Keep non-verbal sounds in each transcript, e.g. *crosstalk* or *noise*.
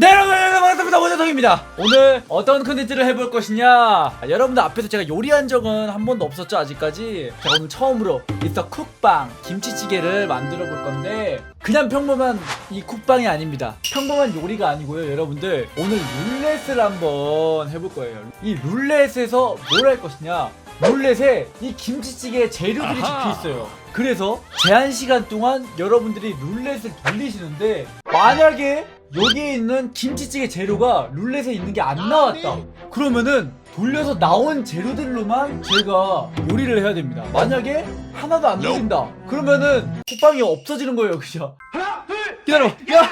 네 여러분 반갑습니다. 원자동입니다. 오늘 어떤 컨텐츠를 해볼 것이냐? 아, 여러분들 앞에서 제가 요리한 적은 한 번도 없었죠 아직까지? 제가 오늘 처음으로 미스터 쿡방 김치찌개를 만들어 볼 건데 그냥 평범한 이 쿡방이 아닙니다. 평범한 요리가 아니고요 여러분들. 오늘 룰렛을 한번 해볼 거예요. 이 룰렛에서 뭘 할 것이냐? 룰렛에 이 김치찌개 재료들이 적혀 있어요. 그래서 제한 시간 동안 여러분들이 룰렛을 돌리시는데 만약에 여기에 있는 김치찌개 재료가 룰렛에 있는 게 안 나왔다. 그러면은 돌려서 나온 재료들로만 제가 요리를 해야 됩니다. 만약에 하나도 안 돌린다. 그러면은 국방이 없어지는 거예요, 그죠? 하나, 둘, 기다려. 야.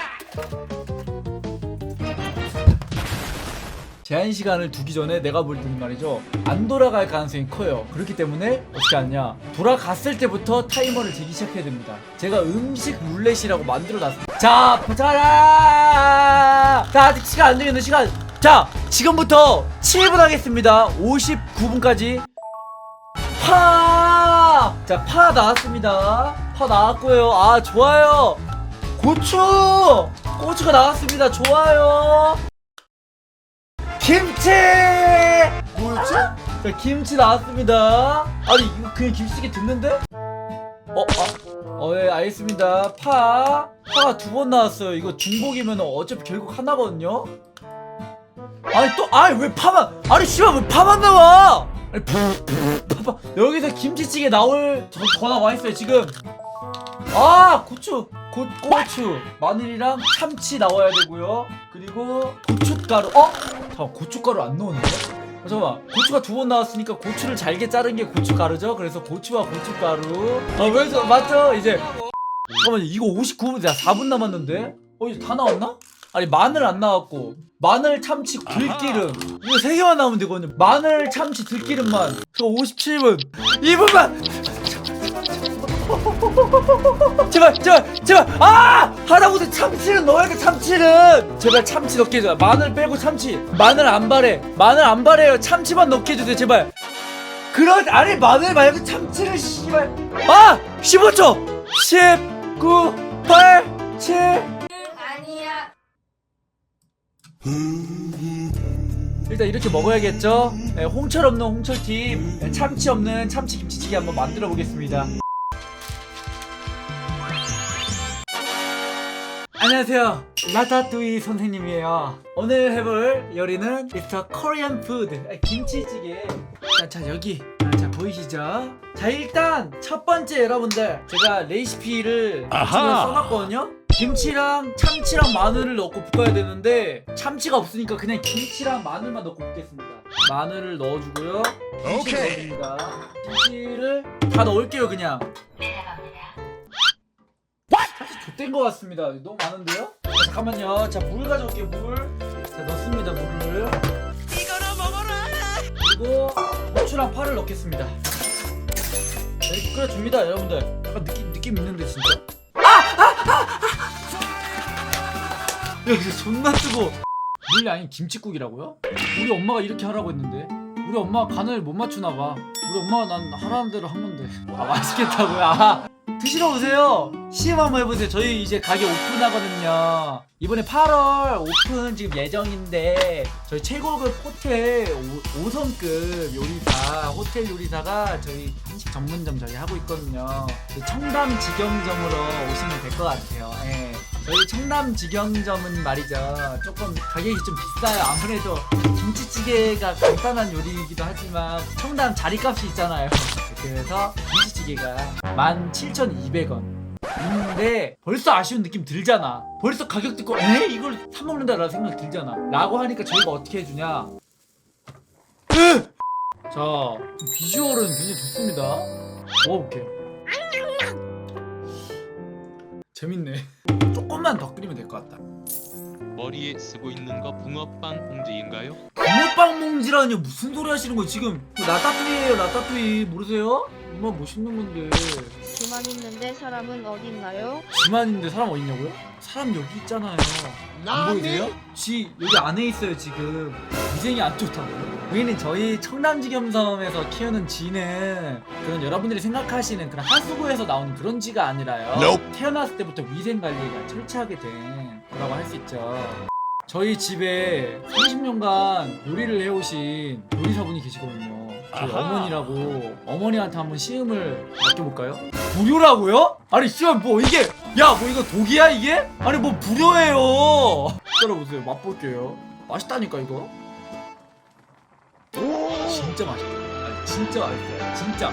제한 시간을 두기 전에 내가 볼 때는 말이죠 안 돌아갈 가능성이 커요 그렇기 때문에 어떻게 하냐 돌아갔을 때부터 타이머를 재기 시작해야 됩니다 제가 음식 룰렛이라고 만들어 놨습니다 자 보자라 자 아직 시간 안 되는 시간 자 지금부터 7분 하겠습니다 59분까지 파! 자, 파 나왔습니다. 파 나왔고요. 아, 좋아요. 고추! 고추가 나왔습니다. 좋아요. 김치! 뭐였지? 자, 김치 나왔습니다. 아니, 이거 그냥 김치찌개 듣는데? 어, 아, 어, 예, 알겠습니다. 파. 파가 두 번 나왔어요. 이거 중복이면 어차피 결국 하나거든요? 아니, 또, 아니, 왜 파만, 아니, 씨발, 왜 파만 나와? 아니, 파파, 여기서 김치찌개 나올 저, 전화 와 있어요, 지금. 아, 고추. 고, 고추. 마늘이랑 참치 나와야 되고요. 그리고 고춧가루. 어? 잠깐 고춧가루 안 넣었는데? 어, 잠깐만 고추가 두 번 나왔으니까 고추를 잘게 자른 게 고춧가루죠? 그래서 고추와 고춧가루 아 그래서 맞죠? 이제 잠깐만요 이거 59분 야 4분 남았는데? 어 이제 다 나왔나? 아니 마늘 안 나왔고 마늘 참치 들기름 이거 세 개만 나오면 되거든요 마늘 참치 들기름만 그거 57분 2분만 제발 제발 제발. 아! 하다못해 참치는 넣어야 돼 참치는. 제발 참치 넣게 해줘 마늘 빼고 참치. 마늘 안 바래. 마늘 안 바래요. 참치만 넣게 해주세요 제발. 그런 아니 마늘 말고 참치를 씨발. 아! 15초. 10 9 8 7 아니야. 일단 이렇게 먹어야겠죠? 네, 홍철 없는 홍철팀. 네, 참치 없는 참치 김치찌개 한번 만들어 보겠습니다 안녕하세요. 라타뚜이 선생님이에요. 오늘 해볼 요리는 미스터 코리안 푸드. 김치찌개. 자, 자 여기. 아, 자 보이시죠? 자 일단 첫 번째 여러분들 제가 레시피를 아하. 써놨거든요. 김치랑 참치랑 마늘을 넣고 볶아야 되는데 참치가 없으니까 그냥 김치랑 마늘만 넣고 볶겠습니다. 마늘을 넣어주고요. 김치 오케이. 넣어줍니다. 김치를 다 넣을게요 그냥. 좆 된 것 같습니다. 너무 많은데요? 자, 잠깐만요. 자, 물 가져올게요, 물. 자, 넣습니다, 물을. 이거나 먹어라! 그리고 고추랑 파를 넣겠습니다. 자, 이렇게 끓여줍니다, 여러분들. 약간 느낌, 느낌 있는데, 진짜? 아! 아! 아! 아! 야, 이거 존나 뜨거 물이 아닌 김치국이라고요? 우리 엄마가 이렇게 하라고 했는데. 우리 엄마가 간을 못 맞추나 봐. 우리 엄마가 난 하라는 대로 한 건데. 아, 맛있겠다고요? 아. 드시러 오세요. 시험 한번 해보세요. 저희 이제 가게 오픈하거든요. 이번에 8월 오픈 지금 예정인데 저희 최고급 호텔 5, 성급 요리사 호텔 요리사가 저희 한식 전문점 저희 하고 있거든요. 그 청담 직영점으로 오시면 될 것 같아요. 예. 저희 청담 직영점은 말이죠. 조금 가격이 좀 비싸요. 아무래도 김치찌개가 간단한 요리이기도 하지만 청담 자리값이 있잖아요. 그래서 김치찌개가 17,200원. 있는데 벌써 아쉬운 느낌 들잖아. 벌써 가격 듣고 에 이걸 사 먹는다 라는 생각 들잖아. 라고 하니까 저희가 어떻게 해주냐? 으! 자 비주얼은 굉장히 좋습니다. 먹어볼게요. 재밌네. *laughs* 조금만 더 끓이면 될 것 같다. 머리에 쓰고 있는 거 붕어빵 봉지인가요? 붕어빵 몽지라뇨 무슨 소리 하시는 거예요 지금 라따뚜이에요 라따뚜이 모르세요? 얼마나 멋있는 건데 그만 있는데 사람은 어딨나요? 지만인데 사람 어딨냐고요? 사람 여기 있잖아요 안 보이세요? 지 여기 안에 있어요 지금 위생이 안 좋다고요? 여기는 저희 청담지겸섬에서 키우는 쥐는 그런 여러분들이 생각하시는 그런 하수구에서 나오는 그런 쥐가 아니라요 Nope. 태어났을 때부터 위생 관리가 철저하게 된 거라고 할 수 있죠 저희 집에 30년간 요리를 해오신 요리사분이 계시거든요. 저희 아하. 어머니라고 어머니한테 한번 시음을 맡겨볼까요? 불효라고요? 아니 씨발 뭐 이게 야 뭐 이거 독이야 이게? 아니 뭐 불효예요. 따라보세요 *laughs* 맛볼게요. 맛있다니까 이거. 진짜 맛있다. 아니, 진짜 맛있어요. 진짜.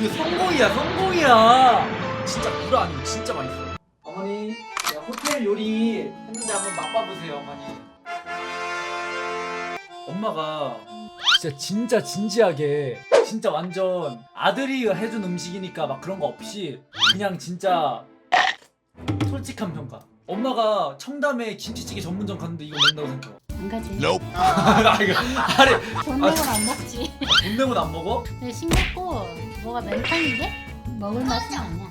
이거 성공이야, 성공이야. 진짜 불화 아니고 진짜 맛있어. 어머니, 제가 호텔 요리 했는데 한번 맛봐보세요, 어머니. 엄마가 진짜 진짜 진지하게 진짜 완전 아들이 해준 음식이니까 막 그런 거 없이 그냥 진짜 솔직한 평가. 엄마가 청담에 김치찌개 전문점 갔는데 이거 먹는다고 생각해. 안 가지. Nope. 아 *laughs* 이거 아니 돈 내고는 안 먹지. 돈 내고 안 먹어? 근데 싱겁고 뭐가 맹탕인데 먹을 맛은 아니야.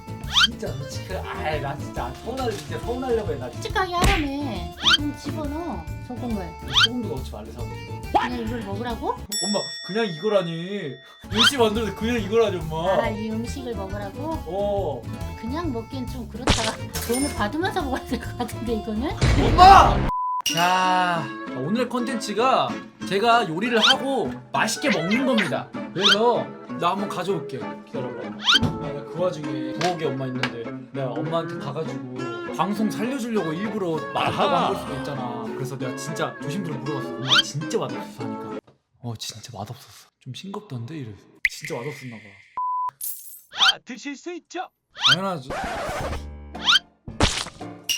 진짜 솔직히 아이 나 진짜 서운할 진짜 서운하려고 해나 솔직하게 하라며. 좀 집어넣어. 소금을. 소금도 넣지 말래 사고 그냥 이걸 먹으라고? 엄마 그냥 이거라니 열심히 만들어도 그냥 이거라니 엄마 아, 이 음식을 먹으라고? 어 그냥 먹기엔 좀 그렇다. 돈을 받으면서 먹어야 될 것 같은데 이거는? 엄마 자 오늘 컨텐츠가 제가 요리를 하고 맛있게 먹는 겁니다 그래서 나 한번 가져올게 기다려봐 아, 나그 와중에 부엌에 엄마 있는데 내가 엄마한테 가가지고 방송 살려주려고 일부러 말하고 한걸 수도 있잖아. 그래서 내가 진짜 조심스레 물어봤어. 엄마 진짜 맛없었어 하니까. 어 진짜 맛없었어. 좀 싱겁던데? 이래 진짜 맛없었나 봐. 아, 드실 수 있죠? 당연하죠.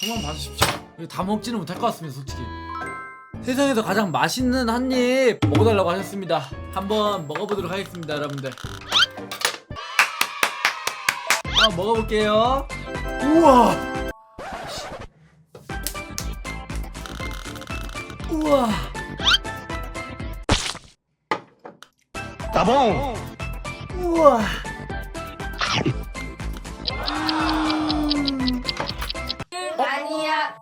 한번 봐주십시오. 이거 다 먹지는 못할 것 같습니다 솔직히. 세상에서 가장 맛있는 한 입 먹어달라고 하셨습니다. 한번 먹어보도록 하겠습니다 여러분들. 한번 먹어볼게요. 우와 우와 따봉. 우와 아니야.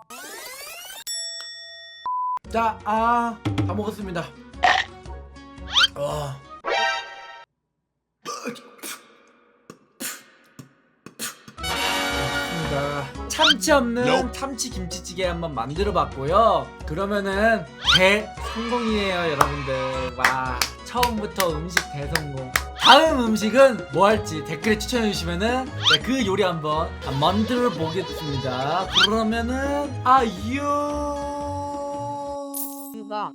자, 아, 다 먹었습니다. 와. 참치 없는 참치 김치찌개 한번 만들어 봤고요. 그러면은 대성공이에요, 여러분들. 와, 처음부터 음식 대성공. 다음 음식은 뭐 할지 댓글에 추천해 주시면은 네, 그 요리 한번 만들어 보겠습니다. 그러면은 아유. 유가